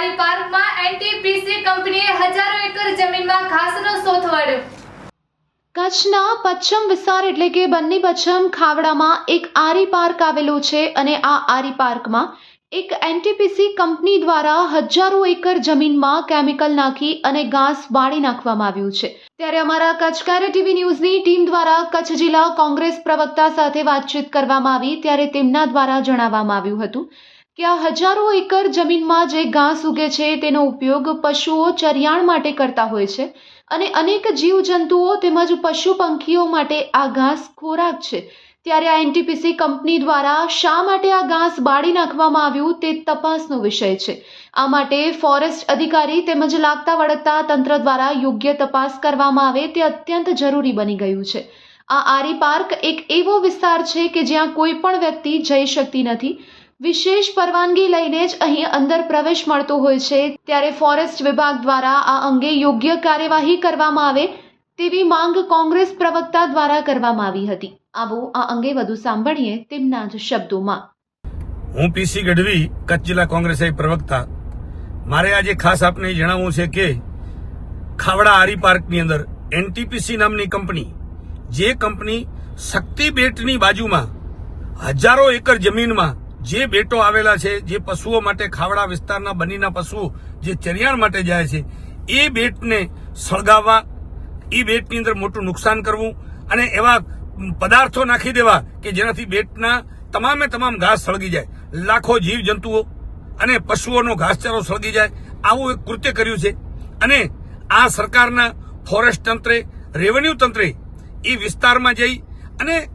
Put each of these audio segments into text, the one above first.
Safari પાર્કમાં NTPC કંપનીએ હજારો એકર જમીનમાં ઘાસનો શોધ વાળ્યો. કચ્છના પચ્છમ વિસ્તાર એટલે કે બંને પચ્છમ ખાવડામાં એક આરી પાર્ક આવેલો છે અને આ આરી પાર્કમાં એક એનટીપીસી કંપની દ્વારા હજારો એકર જમીનમાં કેમિકલ નાખી અને ઘાસ બાળી નાખવામાં આવ્યું છે. ત્યારે અમારા કચ્છ કાર્ય ટીવી ન્યૂઝની ટીમ દ્વારા કચ્છ જિલ્લા કોંગ્રેસ પ્રવક્તા સાથે વાતચીત કરવામાં આવી, ત્યારે તેમના દ્વારા જણાવવામાં આવ્યું હતું આ હજારો એકર જમીનમાં જે ઘાસ ઉગે છે તેનો ઉપયોગ પશુઓ ચરિયાણ માટે કરતા હોય છે અને અનેક જીવજંતુઓ તેમજ પશુ પંખીઓ માટે આ ઘાસ ખોરાક છે. ત્યારે આ એનટીપીસી કંપની દ્વારા શા માટે આ ઘાસ બાળી નાખવામાં આવ્યું તે તપાસનો વિષય છે. આ માટે ફોરેસ્ટ અધિકારી તેમજ લાગતા વળગતા તંત્ર દ્વારા યોગ્ય તપાસ કરવામાં આવે તે અત્યંત જરૂરી બની ગયું છે. આ આરી પાર્ક એક એવો વિસ્તાર છે કે જ્યાં કોઈ પણ વ્યક્તિ જઈ શકતી નથી. વિશેષ પરવાનગી લઈને જ અહીં અંદર પ્રવેશ મળતો હોય છે. ત્યારે ફોરેસ્ટ વિભાગ દ્વારા આ અંગે યોગ્ય કાર્યવાહી કરવામાં આવે તેવી માંગ કોંગ્રેસ પ્રવક્તા દ્વારા કરવામાં આવી હતી. આવો આ અંગે વધુ સાંભળીએ તેમના જ શબ્દોમાં. હું પીસી ગઢવી, કચ્છ જિલ્લા કોંગ્રેસ પ્રવક્તા. મારે આજે ખાસ આપને જણાવવું છે કે ખાવડા આરી પાર્કની અંદર એનટીપીસી નામની કંપની, જે કંપની શક્તિ બેટની બાજુમાં હજારો એકર જમીનમાં જે બેટો આવેલા છે, જે પશુઓ માટે ખાવડા વિસ્તારના બનીના પશુઓ જે ચરિયાણ માટે જાય છે, એ બેટને સળગાવવા, એ બેટની અંદર મોટું નુકસાન કરવું અને એવા પદાર્થો નાખી દેવા કે જેનાથી બેટના તમામે તમામ ઘાસ સળગી જાય. લાખો જીવ જંતુઓ અને પશુઓનો ઘાસચારો સળગી જાય. આવું એક કૃત્ય કર્યું છે. અને આ સરકારના ફોરેસ્ટ તંત્રે, રેવન્યુ તંત્રે એ વિસ્તારમાં જઈ અને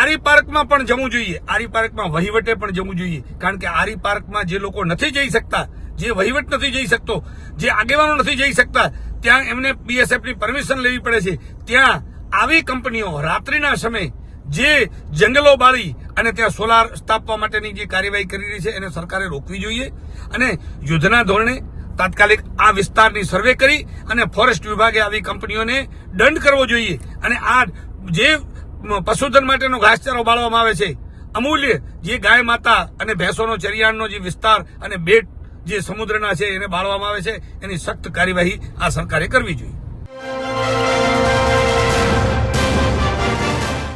આરી પાર્કમાં પણ જવું જોઈએ. આરી પાર્કમાં વહીવટે પણ જવું જોઈએ. કારણ કે આરી પાર્કમાં જે લોકો નથી જઈ શકતા, જે વહીવટ નથી જઈ શકતો, જે આગેવાનો નથી જઈ શકતા, ત્યાં એમને બીએસએફની પરમિશન લેવી પડે છે. ત્યાં આવી કંપનીઓ રાત્રિના સમયે જે જંગલો બાળી અને ત્યાં સોલાર સ્થાપવા માટેની જે કાર્યવાહી કરી રહી છે, એને સરકારે રોકવી જોઈએ. અને યુદ્ધના ધોરણે તાત્કાલિક આ વિસ્તારની સર્વે કરી અને ફોરેસ્ટ વિભાગે આવી કંપનીઓને દંડ કરવો જોઈએ. અને આ જે પશુધન માટેનો ઘાસચારો બાળવામાં આવે છે. અમૂલ્ય જે ગાય માતા અને ભેંસોનો ચરિયાણનો જે વિસ્તાર અને બેટ જે સમુદ્રના છે એને બાળવામાં આવે છે. એની સખ્ત કાર્યવાહી આ સરકારે કરવી જોઈએ.